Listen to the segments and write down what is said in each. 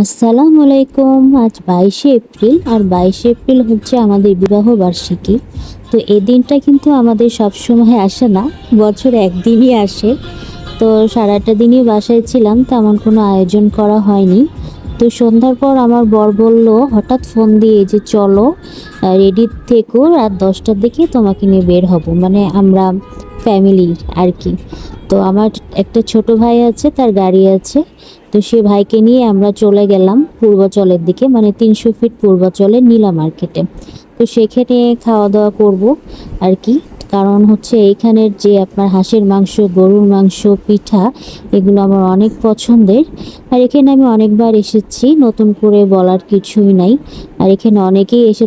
আসসালামু আলাইকুম। আজ বাইশে এপ্রিল, আর বাইশে এপ্রিল হচ্ছে আমাদের বিবাহ বার্ষিকী। তো এই দিনটা কিন্তু আমাদের সব সময় আসে না, বছর একদিনই আসে। তো সারাটা দিনই বাসায় ছিলাম, তেমন কোনো আয়োজন করা হয়নি। তো সন্ধ্যার পর আমার বর বলল, হঠাৎ ফোন দিয়ে যে চলো, রেডি থেকো, রাত দশটার দিকে তোমাকে নিয়ে বের হব। মানে আমরা ফ্যামিলি আর কি। তো আমার একটা ছোট ভাই আছে, তার গাড়ি আছে। তো সে ভাইকে নিয়ে আমরা চলে গেলাম পূর্বাচলের দিকে মানে তিনশো ফিট পূর্বাচলে নীলা মার্কেটে। তো সেখানে খাওয়া দাওয়া করব আর কি। কারণ হচ্ছে এইখানের যে আপনার হাঁসের মাংস, গরুর মাংস, পিঠা, এগুলো আমার অনেক পছন্দের। আর এখানে আমি অনেকবার এসেছি, নতুন করে বলার কিছুই নাই। আর এখানে অনেকেই এসে,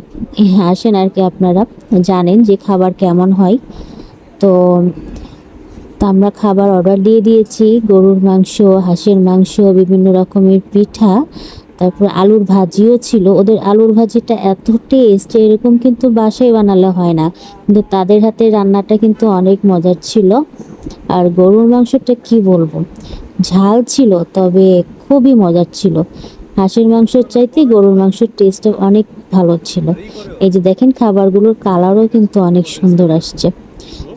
আসেন আর কি আপনারা, জানেন যে খাবার কেমন হয়। তো আমরা খাবার অর্ডার দিয়ে দিয়েছি। গরুর মাংস, হাঁসের মাংস, বিভিন্ন রকমের পিঠা, তারপর আলুর ভাজিও ছিল। ওদের আলুর ভাজিটা এত টেস্ট এরকম কিন্তু বাসায় বানালে হয় না। কিন্তু তাদের হাতে রান্নাটা কিন্তু অনেক মজার ছিল। আর গরুর মাংসটা কি বলব? ঝাল ছিল, তবে খুবই মজার ছিল। হাঁসের মাংসের চাইতে গরুর মাংসের টেস্টটা অনেক ভালো ছিল। এই যে দেখেন, খাবারগুলোর কালারও কিন্তু অনেক সুন্দর আসছে।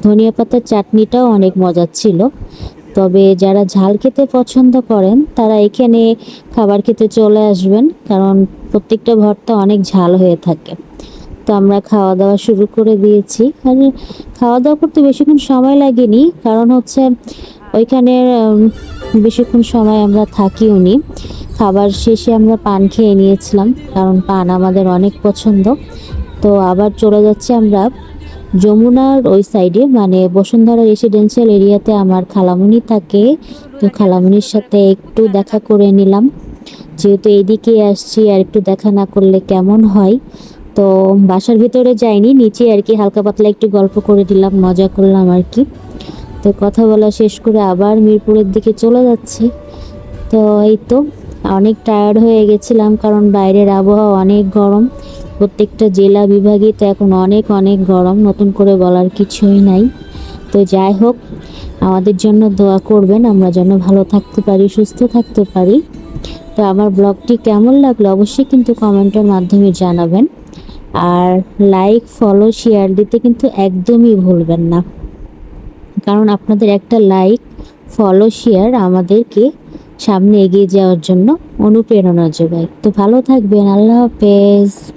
ধনিয়া পাতার চাটনিটাও অনেক মজার ছিল। তবে যারা ঝাল খেতে পছন্দ করেন, তারা এখানে খাবার খেতে চলে আসবেন, কারণ প্রত্যেকটা ভর্তা অনেক ঝাল হয়ে থাকে। তো আমরা খাওয়া দাওয়া শুরু করে দিয়েছি। আর খাওয়া দাওয়া করতে বেশিক্ষণ সময় লাগেনি, কারণ হচ্ছে ওইখানে বেশিক্ষণ সময় আমরা থাকিও নি। খাবার শেষে আমরা পান খেয়ে নিয়েছিলাম, কারণ পান আমাদের অনেক পছন্দ। তো আবার চলে যাচ্ছি আমরা যমুনার ওই সাইডে মানে বসুন্ধরা রেসিডেন্সিয়াল এরিয়াতে আমার খালামুনি থাকে। তো খালামুনির সাথে একটু দেখা করে নিলাম। যেহেতু এইদিকে আসছি, আর একটু দেখা না করলে কেমন হয়? তো বাসার ভিতরে যাইনি, নিচে আর কি হালকা পাতলা একটু গল্প করে দিলাম, মজা করলাম আর কি। তো কথা বলা শেষ করে আবার মিরপুরের দিকে চলে যাচ্ছি। তো এই তো, অনেক টায়ার্ড হয়ে গেছিলাম, কারণ বাইরের আবহাওয়া অনেক গরম। প্রত্যেকটা জেলা বিভাগে তো এখন অনেক অনেক গরম, নতুন করে বলার কিছুই নাই। তো যাই হোক, আমাদের জন্য দোয়া করবেন, আমরা যেন ভালো থাকতে পারি, সুস্থ থাকতে পারি। তো আমার ব্লগটি কেমন লাগল অবশ্যই কিন্তু কমেন্টের মাধ্যমে জানাবেন। আর লাইক, ফলো, শেয়ার দিতে কিন্তু একদমই ভুলবেন না। কারণ আপনাদের একটা লাইক, ফলো, শেয়ার আমাদেরকে সামনে এগিয়ে যাওয়ার জন্য অনুপ্রেরণা যোগায়। তো ভালো থাকবেন, আল্লাহ হাফেজ।